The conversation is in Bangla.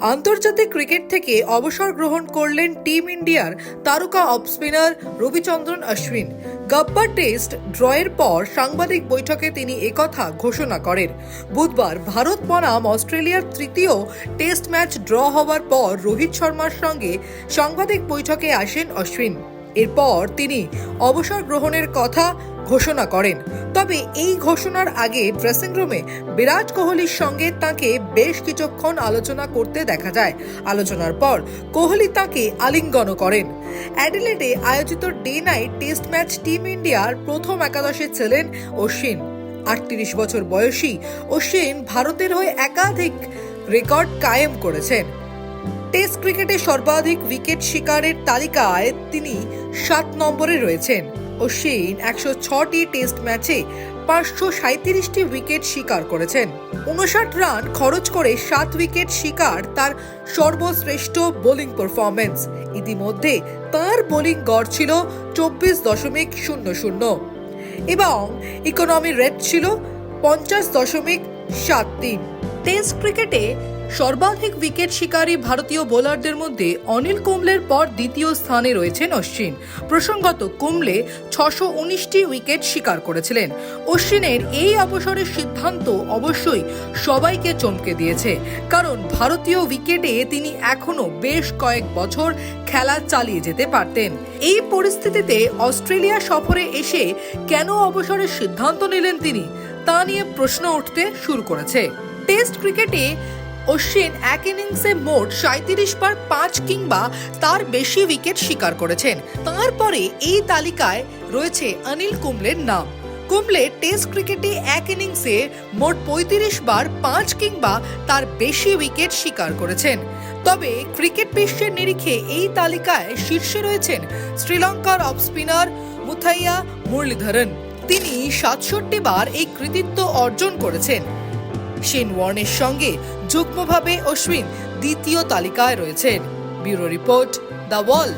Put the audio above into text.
আন্তর্জাতিক ক্রিকেট থেকে অবসর গ্রহণ করলেন টিম ইন্ডিয়ার তারকা অফ স্পিনার রবিচন্দ্রন অশ্বিন। গাব্বার টেস্ট ড্রয়ের পর সাংবাদিক বৈঠকে তিনি একথা ঘোষণা করেন। বুধবার ভারত বনাম অস্ট্রেলিয়ার তৃতীয় টেস্ট ম্যাচ ড্র হওয়ার পর রোহিত শর্মার সঙ্গে সাংবাদিক বৈঠকে আসেন অশ্বিন। এরপর তিনি অবসর গ্রহণের কথা ঘোষণা করেন। তবে এই ঘোষণার আগে ড্রেসিং রুমে বিরাট কোহলির সঙ্গে তাকে বেশ কিছুক্ষণ আলোচনা করতে দেখা যায়। আলোচনার পর কোহলি তাকে আলিঙ্গন করেন। অ্যাডিলেডে আয়োজিত day night test match team ইন্ডিয়ার প্রথম একাদশে ছিলেন অশ্বিন। আটত্রিশ বছর বয়সী অশ্বিন ভারতের হয়ে একাধিক রেকর্ড কায়েম করেছেন। টেস্ট ক্রিকেটে সর্বাধিক উইকেট শিকারের তালিকায় তিনি সাত নম্বরে রয়েছেন। অশ্বিন একশো ছটি টেস্ট ম্যাচে পাঁচশো সাঁত্রিশটি উইকেট শিকার করেছেন। উনষাট রান খরচ করে সাত উইকেট শিকার তার সর্বশ্রেষ্ঠ বোলিং পারফরমেন্স ইতিমধ্যে তার বোলিং গড় ছিল চব্বিশ দশমিক শূন্য শূন্য। এবং ইকোনমি রেট ছিল পঞ্চাশ দশমিক সাত তিন। টেস্ট ক্রিকেটে সর্বাধিক উইকেট শিকারী ভারতীয় বোলারদের মধ্যে অনিল কুম্বলের পর দ্বিতীয় স্থানে রয়েছেন অশ্বিন। প্রসঙ্গত, কুম্বলে ছশো উনিশটি উইকেট শিকার করেছিলেন। অশ্বিনের এই অবসরের সিদ্ধান্ত অবশ্যই সবাইকে চমকে দিয়েছে। কারণ ভারতীয় উইকেটে তিনি এখনও বেশ কয়েক বছর খেলা চালিয়ে যেতে পারতেন। এই পরিস্থিতিতে অস্ট্রেলিয়া সফরে এসে কেন অবসরের সিদ্ধান্ত নিলেন তিনি, তা নিয়ে প্রশ্ন উঠতে শুরু করেছে। টেস্ট ক্রিকেটে অশ্বিন এক ইনিংসে মোট সাঁত্রিশ বার পাঁচ কিংবা তার বেশি উইকেট শিকার করেছেন। তারপরে এই তালিকায় রয়েছে অনিল কুম্বলের নাম। কুম্বলে টেস্ট ক্রিকেটে এক ইনিংসে মোট পঁয়ত্রিশ বার পাঁচ কিংবা তার বেশি উইকেট শিকার করেছেন। তবে ক্রিকেট বিশ্বের নিরিখে এই তালিকায় শীর্ষে রয়েছেন শ্রীলঙ্কার অফ স্পিনার মুথাইয়া মুরলীধরন। তিনি সাতষট্টি বার এই কৃতিত্ব অর্জন করেছেন। শেন ওয়ার্নের সঙ্গে যুগ্মভাবে অশ্বিন দ্বিতীয় তালিকায় রয়েছেন। Bureau report the wall